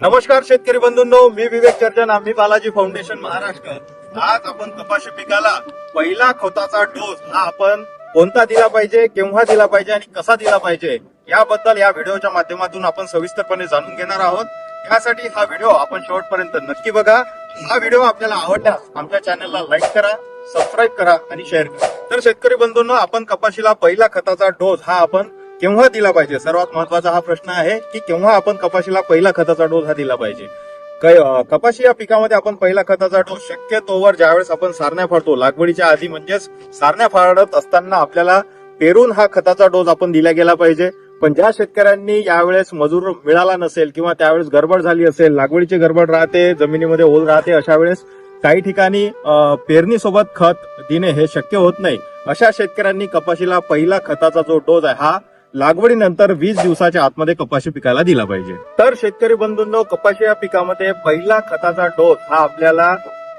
नमस्कार शेतकरी बंधूंनो मी विवेक चर्चन आम्ही बालाजी फाउंडेशन महाराष्ट्र. आज आपण कपाशी पिकाला पहिला खताचा डोस हा आपण कोणता दिला पाहिजे केव्हा दिला पाहिजे आणि कसा दिला पाहिजे याबद्दल या व्हिडिओच्या माध्यमातून आपण सविस्तरपणे जाणून घेणार आहोत. त्यासाठी हा व्हिडिओ आपण शेवटपर्यंत नक्की बघा. हा व्हिडिओ आपल्याला आवडल्यास आमच्या चॅनलला लाईक करा सबस्क्राईब करा आणि शेअर करा. तर शेतकरी बंधूंनो आपण कपाशीला पहिला खताचा डोस हा आपण केव्हा दिला पाहिजे? सर्वात महत्त्वाचा हा प्रश्न आहे की केव्हा आपण कपाशीला पहिला खताचा डोस हा दिला पाहिजे? कपाशी या पिकामध्ये आपण पहिला खताचा डोस शक्यतोवर ज्यावेळेस आपण सारण्या फाडतो लागवडीच्या आधी म्हणजेच सारण्या फाडत असताना आपल्याला पेरून हा खताचा डोस आपण दिला गेला पाहिजे. पण ज्या शेतकऱ्यांनी यावेळेस मजूर मिळाला नसेल किंवा त्यावेळेस गडबड झाली असेल लागवडीची गडबड राहते जमिनीमध्ये ओल राहते अशा वेळेस काही ठिकाणी पेरणीसोबत खत देणे हे शक्य होत नाही. अशा शेतकऱ्यांनी कपाशीला पहिला खताचा जो डोस आहे हा लागवडीनंतर वीस दिवसाच्या आतमध्ये कपाशी पिकाला दिला पाहिजे. तर शेतकरी बंधूंनो कपाशी या पिकामध्ये पहिला खताचा डोस हा आपल्याला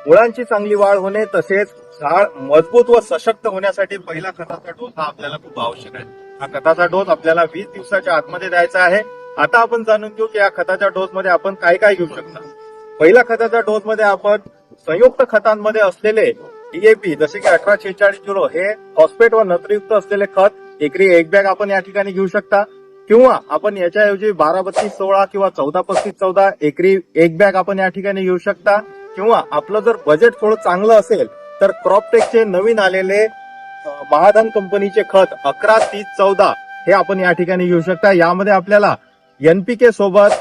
मुळांची चांगली वाढ होणे तसेच झाड मजबूत व सशक्त होण्यासाठी पहिला खताचा डोस हा आपल्याला खूप आवश्यक आहे. हा खताचा डोस आपल्याला वीस दिवसाच्या आतमध्ये द्यायचा आहे. आता आपण जाणून घेऊ की या खताच्या डोस मध्ये आपण काय काय घेऊ शकता. पहिल्या खताच्या डोस मध्ये आपण संयुक्त खतांमध्ये असलेले डीएपी जसे की अठरा शेहेचाळीस किलो हे फॉस्फेट व नत्रयुक्त असलेले खत एकरी एक बॅग आपण या ठिकाणी घेऊ शकता. किंवा आपण याच्याऐवजी बारा बत्तीस सोळा किंवा चौदा पस्तीस चौदा एकरी एक बॅग आपण या ठिकाणी घेऊ शकता. किंवा आपलं जर बजेट थोडं चांगलं असेल तर क्रॉपटेकचे नवीन आलेले महाधन कंपनीचे खत अकरा तीस चौदा हे आपण या ठिकाणी घेऊ शकता. यामध्ये आपल्याला एनपीके सोबत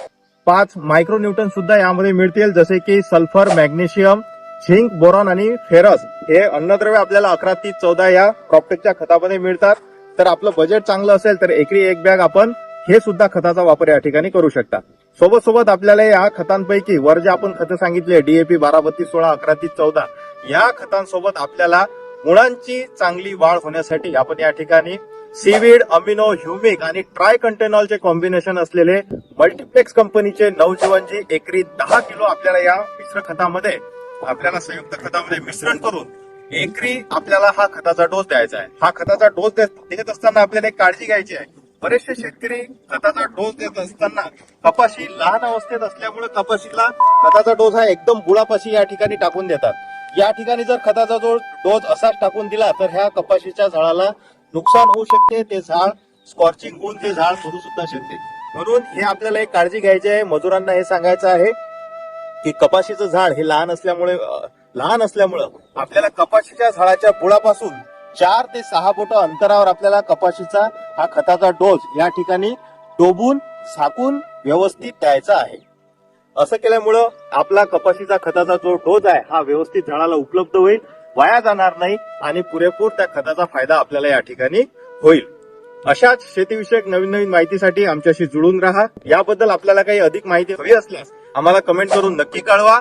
पाच मायक्रोन्यूटन सुद्धा यामध्ये मिळतील जसे की सल्फर मॅग्नेशियम झिंक बोरॉन आणि फेरस हे अन्नद्रव्य आपल्याला अकरा तीस चौदा या क्रॉपटेकच्या खतामध्ये मिळतात. तर आपलं बजेट चांगलं असेल तर एकरी एक बॅग आपण हे सुद्धा खताचा वापर या ठिकाणी करू शकता. सोबत सोबत आपल्याला या खतांपैकी वर जे आपण खतं सांगितले डीएपी बारा बत्तीस सोळा अकरा तीस चौदा या खतांसोबत आपल्याला मुळांची चांगली वाढ होण्यासाठी आपण या ठिकाणी सीवीड अमिनो ह्युमिक आणि ट्राय कंटेनॉलचे कॉम्बिनेशन असलेले मल्टीप्लेक्स कंपनीचे नवजीवनजी एकरी दहा किलो आपल्याला या मिश्र खतामध्ये आपल्याला संयुक्त खतामध्ये मिश्रण करून एकरी आपल्याला हा खताचा डोस द्यायचा आहे. हा खताचा डोस देत देत असताना आपल्याला एक काळजी घ्यायची आहे. बरेचसे शेतकरी खताचा डोस देत असताना कपाशी लहान अवस्थेत असल्यामुळे कपाशीला खताचा डोस हा एकदम बुळापाशी या ठिकाणी टाकून देतात. या ठिकाणी जर खताचा जो डोस असाच टाकून दिला तर ह्या कपाशीच्या झाडाला नुकसान होऊ शकते. ते झाड स्कॉर्चिंग होऊन ते झाड मरू सुद्धा शकते. म्हणून हे आपल्याला एक काळजी घ्यायची आहे. मजुरांना हे सांगायचं आहे की कपाशीचं झाड हे लहान असल्यामुळे लहान असल्यामुळं आपल्याला कपाशीच्या झाडाच्या बुळापासून चार ते सहा बोट अंतरावर आपल्याला कपाशीचा हा खताचा डोस या ठिकाणी डोबून झाकून व्यवस्थित द्यायचा आहे. असं केल्यामुळं आपला कपाशीचा खताचा जो डोस आहे हा व्यवस्थित झाडाला उपलब्ध होईल वाया जाणार नाही आणि पुरेपूर त्या खताचा फायदा आपल्याला या ठिकाणी होईल. अशाच शेतीविषयक नवीन नवीन माहितीसाठी आमच्याशी जुळून राहा. याबद्दल आपल्याला काही अधिक माहिती हवी असल्यास आम्हाला कमेंट करून नक्की कळवा.